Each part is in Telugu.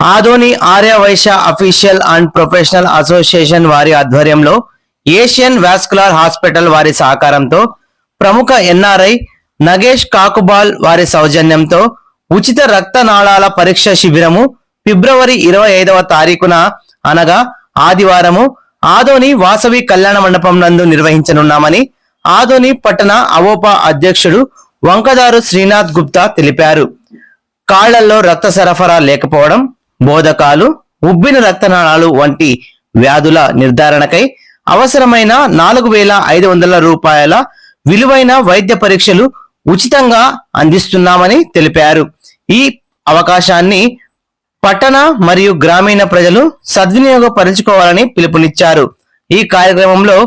Adoni Arya Vysya official and professional association వారి ఆధ్వర్యంలో ఏషియన్ వాస్కులర్ హాస్పిటల్ వారి సహకారంతో ప్రముఖ ఎన్ఆర్ఐ నగేష్ కాకుబాల్ వారి సౌజన్యంతో ఉచిత రక్తనాళాల పరీక్ష శిబిరము ఫిబ్రవరి ఇరవై ఐదవ తారీఖున అనగా ఆదివారము ఆదోని వాసవి కళ్యాణ మండపం నందు నిర్వహించనున్నామని ఆదోని పట్టణ అవోపా అధ్యక్షుడు వంకదారు శ్రీనాథ్ గుప్తా తెలిపారు. కాళ్ళలో రక్త సరఫరా లేకపోవడం బోధకాలు ఉబ్బిన రక్తనాళాలు వంటి వ్యాధుల నిర్ధారణకై అవసరమైన నాలుగు వేల ఐదు వందల రూపాయల విలువైన వైద్య పరీక్షలు ఉచితంగా అందిస్తున్నామని తెలిపారు. ఈ అవకాశాన్ని పట్టణ మరియు గ్రామీణ ప్రజలు సద్వినియోగపరుచుకోవాలని పిలుపునిచ్చారు. ఈ కార్యక్రమంలో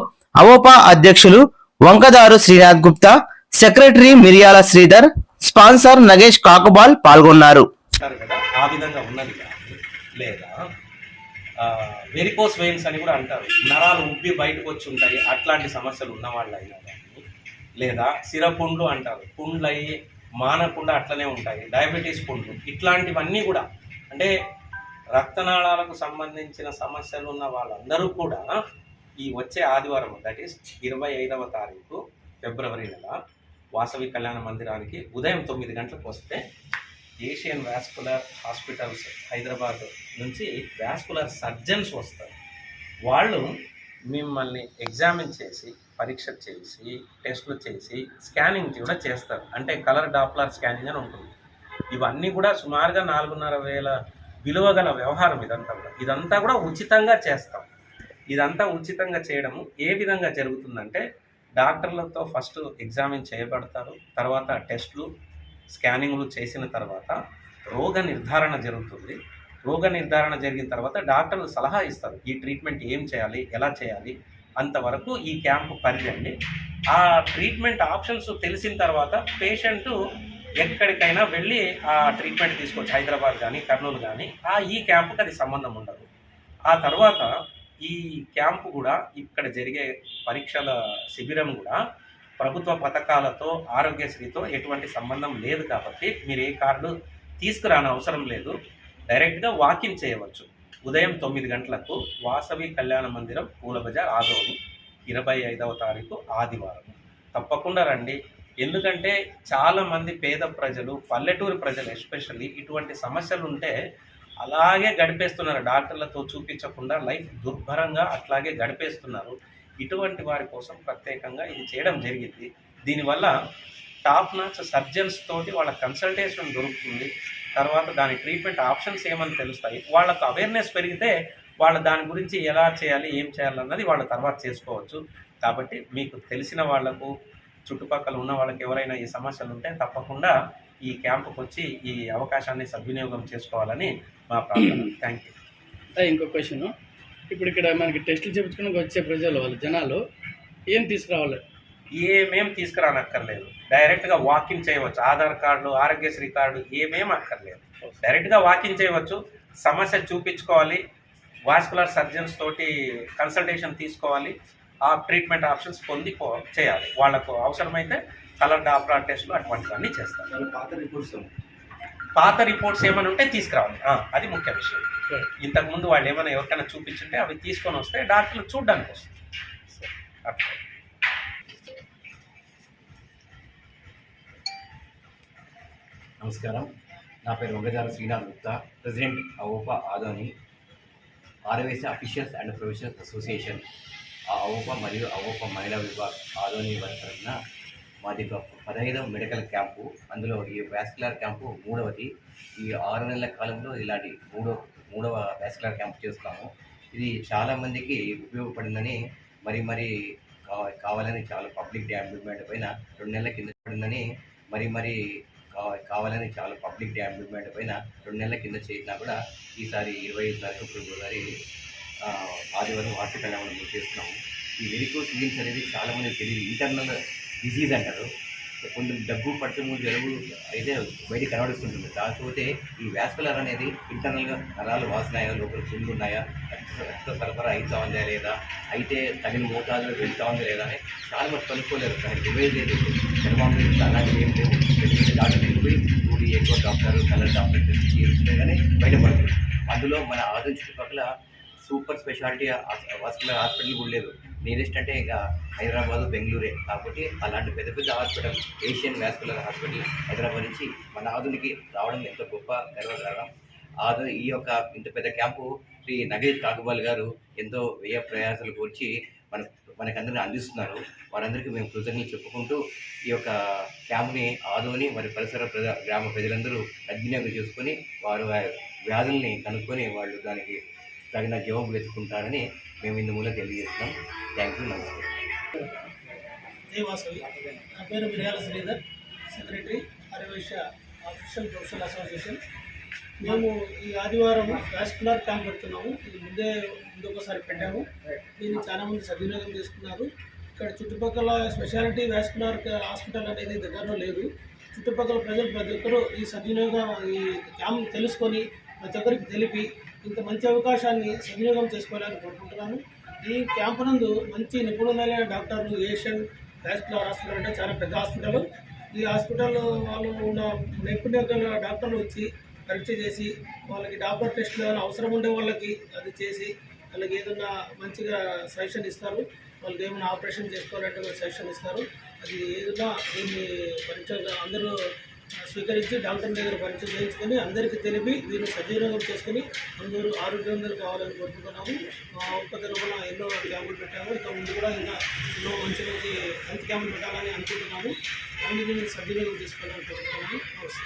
అవోపా అధ్యక్షులు వంకదారు శ్రీనాథ్ గుప్తా సెక్రటరీ మిరియాల శ్రీధర్ స్పాన్సర్ నగేష్ కాకుబాల్ పాల్గొన్నారు. ఆ విధంగా ఉన్నది లేదా? వెరికోస్ వెయిన్స్ అని కూడా అంటారు. నరాలు ఉబ్బి బయటకు వచ్చి ఉంటాయి. అట్లాంటి సమస్యలు ఉన్నవాళ్ళు అయినా కానీ లేదా సిరపుండ్లు అంటారు. పుండ్లు అయ్యి మానకుండా అట్లనే ఉంటాయి. డయాబెటీస్ పుండ్లు. ఇట్లాంటివన్నీ కూడా అంటే రక్తనాళాలకు సంబంధించిన సమస్యలు ఉన్న వాళ్ళందరూ కూడా ఈ వచ్చే ఆదివారం దట్ ఈస్ ఇరవై ఐదవ తారీఖు ఫిబ్రవరి నెల వాసవి కళ్యాణ మందిరానికి ఉదయం తొమ్మిది గంటలకు వస్తే ఏషియన్ వాస్కులర్ హాస్పిటల్స్ హైదరాబాద్ నుంచి వాస్కులర్ సర్జన్స్ వస్తారు. వాళ్ళు మిమ్మల్ని ఎగ్జామిన్ చేసి పరీక్ష చేసి టెస్టులు చేసి స్కానింగ్ కూడా చేస్తారు. అంటే కలర్ డాప్లర్ స్కానింగ్ అని ఉంటుంది. ఇవన్నీ కూడా సుమారుగా నాలుగున్నర వేల విలువ గల వ్యవహారం ఇదంతా కూడా. ఇదంతా కూడా ఉచితంగా చేస్తాం. ఇదంతా ఉచితంగా చేయడము ఏ విధంగా జరుగుతుందంటే డాక్టర్లతో ఫస్ట్ ఎగ్జామిన్ చేయబడతారు. తర్వాత టెస్టులు స్కానింగ్లు చేసిన తర్వాత రోగ నిర్ధారణ జరుగుతుంది. రోగ నిర్ధారణ జరిగిన తర్వాత డాక్టర్లు సలహా ఇస్తారు ఈ ట్రీట్మెంట్ ఏం చేయాలి? ఎలా చేయాలి? అంతవరకు ఈ క్యాంపు పరిగండి ఆ ట్రీట్మెంట్ ఆప్షన్స్ తెలిసిన తర్వాత పేషెంట్ ఎక్కడికైనా వెళ్ళి ఆ ట్రీట్మెంట్ తీసుకోవచ్చు. హైదరాబాద్ కానీ కర్నూలు కానీ ఆ ఈ క్యాంపుకి అది సంబంధం ఉండదు. ఆ తర్వాత ఈ క్యాంపు కూడా ఇక్కడ జరిగే పరీక్షల శిబిరం కూడా ప్రభుత్వ పథకాలతో ఆరోగ్యశ్రీతో ఎటువంటి సంబంధం లేదు కాబట్టి మీరు ఏ కార్డు తీసుకురాని అవసరం లేదు. డైరెక్ట్గా వాకిన్ చేయవచ్చు. ఉదయం తొమ్మిది గంటలకు వాసవి కళ్యాణ మందిరం పూల బజార్ ఆదోని ఇరవై ఐదవ తారీఖు ఆదివారం. తప్పకుండా రండి. ఎందుకంటే చాలామంది పేద ప్రజలు పల్లెటూరు ప్రజలు ఎస్పెషల్లీ ఇటువంటి సమస్యలు ఉంటే అలాగే గడిపేస్తున్నారు. డాక్టర్లతో చూపించకుండా లైఫ్ దుర్భరంగా అట్లాగే గడిపేస్తున్నారు. ఇటువంటి వారి కోసం ప్రత్యేకంగా ఇది చేయడం జరిగింది. దీనివల్ల టాప్ నాచ్ సర్జన్స్ తోటి వాళ్ళ కన్సల్టేషన్ దొరుకుతుంది. తర్వాత దాని ట్రీట్మెంట్ ఆప్షన్స్ ఏమని తెలుస్తాయి? వాళ్ళకు అవేర్నెస్ పెరిగితే వాళ్ళ దాని గురించి ఎలా చేయాలి ఏం చేయాలన్నది వాళ్ళ తర్వాత చేసుకోవచ్చు. కాబట్టి మీకు తెలిసిన వాళ్ళకు చుట్టుపక్కల ఉన్న వాళ్ళకి ఎవరైనా ఈ సమస్యలు ఉంటే తప్పకుండా ఈ క్యాంపుకి వచ్చి ఈ అవకాశాన్ని సద్వినియోగం చేసుకోవాలని మా ప్రార్థన. థ్యాంక్ యూ ఇంకో క్వశ్చన్ ఇప్పుడు ఇక్కడ మనకి టెస్టులు చేయించుకుని వచ్చే ప్రజలు వాళ్ళు జనాలు ఏం తీసుకురావాలి? ఏమేం తీసుకురానక్కర్లేదు. డైరెక్ట్గా వాకింగ్ చేయవచ్చు. ఆధార్ కార్డు ఆరోగ్యశ్రీ కార్డు ఏమేం అక్కర్లేదు. డైరెక్ట్గా వాకింగ్ చేయవచ్చు. సమస్య చూపించుకోవాలి. వాస్కులర్ సర్జన్స్ తోటి కన్సల్టేషన్ తీసుకోవాలి. ఆ ట్రీట్మెంట్ ఆప్షన్స్ పొంది పో- చేయాలి. వాళ్ళకు అవసరమైతే కలర్ డాప్లర్ టెస్ట్లు అటువంటివన్నీ చేస్తారు. పాత రిపోర్ట్స్ పాత రిపోర్ట్స్ ఏమైనా ఉంటే తీసుకురావాలి. అది ముఖ్య విషయం. ఇంతకుముందు వాళ్ళు ఏమైనా ఎవరికైనా చూపించుంటే అవి తీసుకొని వస్తే డాక్టర్లు చూడడానికి వస్తుంది అట్లా నమస్కారం. నా పేరు వంగజార శ్రీనాథ్ గుప్తా. ప్రెసిడెంట్ అవోపా ఆదోని. ఆర్ఎస్ అఫీషియల్స్ అండ్ ప్రొఫెషనల్స్ అసోసియేషన్. ఆ అవోపా మరియు అవోపా మహిళా విభాగ్ ఆదోని వారి తరఫున మాది పదహైదవ మెడికల్ క్యాంపు అందులో ఈ వ్యాస్కులర్ క్యాంపు మూడవది. ఈ ఆరు నెలల కాలంలో ఇలాంటి మూడో మూడవ వ్యాస్కులర్ క్యాంప్ చేస్తాము. ఇది చాలామందికి ఉపయోగపడిందని మరి మరి కావాలని చాలా పబ్లిక్ డ్యామ్ పైన రెండు నెలల కింద పడిందని మరి మరి కావాలని చాలా పబ్లిక్ డ్యామ్ పైన రెండు నెలల కింద చేసినా కూడా ఈసారి ఇరవై ఐదు తారీఖు ఫిబ్రవరి ఆదివారం వార్షిక కళ్యాణం చేస్తున్నాము. ఈ వెరికోస్ వీన్స్ అనేది చాలామంది తెలియదు. ఇంటర్నల్ డిసీజ్ అంటారు. కొంచెం దగ్గు పట్టుము జలుబు అయితే బయట కనబడుతుంటుంది కాకపోతే ఈ వ్యాస్కులర్ అనేది ఇంటర్నల్గా నరాలు వాసినాయా లోపల పుండ్లు ఉన్నాయా రక్త సరఫరా అవుతా ఉందా లేదా అయితే తగిన మోతాదులో వెళ్తా ఉందా లేదా అని చాలా మంది కనుక్కోలేరు. దానికి డివైజ్ లేదు థర్మామీటర్ అలాంటివి ఏం లేవు. డాక్టర్ ఎక్కువ డాక్టర్ కలర్ డాక్టర్ టెస్ట్ చేస్తుంటే కానీ బయటపడతారు అందులో మన ఆదం చుట్టుపక్కల సూపర్ స్పెషాలిటీ హాస్పిటల్ హాస్పిటల్ కూడా లేదు. నియరెస్ట్ అంటే ఇంకా హైదరాబాద్ బెంగళూరే. కాబట్టి అలాంటి పెద్ద పెద్ద hospital Asian vascular hospital Hyderabad నుంచి మన ఆధునికి రావడం ఎంతో గొప్ప గర్వకారణం. ఆదు ఈ యొక్క ఇంత పెద్ద క్యాంపు శ్రీ నగేష్ కాకుబాల్ గారు ఎంతో వ్యయ ప్రయాసాలు కూర్చి మన మనకందరినీ అందిస్తున్నారు. వారందరికీ మేము కృతజ్ఞతలు చెప్పుకుంటూ ఈ యొక్క క్యాంప్ని ఆదోని మరి పరిసర ప్రజ గ్రామ ప్రజలందరూ సద్వినియోగం చేసుకొని వారు వ్యాధుల్ని కనుక్కొని వాళ్ళు దానికి తగిన జవాబు వెతుకుంటారని మేము ఇందు మూల తెలియజేస్తున్నాం. థ్యాంక్ యూ నమస్తే. దేవాసవి నా పేరు Miryala Sridhar secretary Aryavysya official professional association. మేము ఈ ఆదివారం వాస్కులర్ క్యాంప్ పెడుతున్నాము. ఇది ముందే ముందొకసారి పెట్టాము. దీన్ని చాలామంది సద్వినియోగం చేసుకున్నారు. ఇక్కడ చుట్టుపక్కల స్పెషాలిటీ వాస్కులర్ హాస్పిటల్ అనేది దగ్గరలో లేదు. చుట్టుపక్కల ప్రజలు ప్రతి ఒక్కరూ ఈ సద్వినియోగం ఈ క్యాంప్ తెలుసుకొని ప్రతి ఒక్కరికి తెలిపి ఇంత మంచి అవకాశాన్ని సద్వినియోగం చేసుకోవాలని కోరుకుంటున్నాను. ఈ క్యాంపు నందు మంచి నిపుణులైన డాక్టర్లు ఏషియన్ హాస్పిటల్ హాస్పిటల్ అంటే చాలా పెద్ద హాస్పిటల్. ఈ హాస్పిటల్లో వాళ్ళు ఉన్న నైపుణ్య గల డాక్టర్లు వచ్చి పరీక్ష చేసి వాళ్ళకి డాక్టర్ టెస్ట్లు ఏమైనా అవసరం ఉండే వాళ్ళకి అది చేసి వాళ్ళకి ఏదైనా మంచిగా సజెషన్ ఇస్తారు. వాళ్ళకి ఏమైనా ఆపరేషన్ చేసుకోవాలంటే సజెషన్ ఇస్తారు. అది ఏదైనా దీన్ని పరీక్ష అందరూ స్వీకరించి డాక్టర్ దగ్గర పరీక్ష చేయించుకొని అందరికీ తెలిపి దీన్ని సద్వినియోగం చేసుకుని అందరూ ఆరోగ్యవంతులు కావాలని కోరుకుంటున్నాము. మా ఉత్పత్తి లోపల ఎన్నో క్యాంపులు పెట్టాము. ఇంకా ముందు కూడా ఇంకా ఎన్నో మంచి మంచి హెల్త్ క్యాంపులు పెట్టాలని అనుకుంటున్నాము. అన్ని దీన్ని సద్వినియోగం చేసుకోవాలని కోరుకుంటున్నాము. నమస్తే.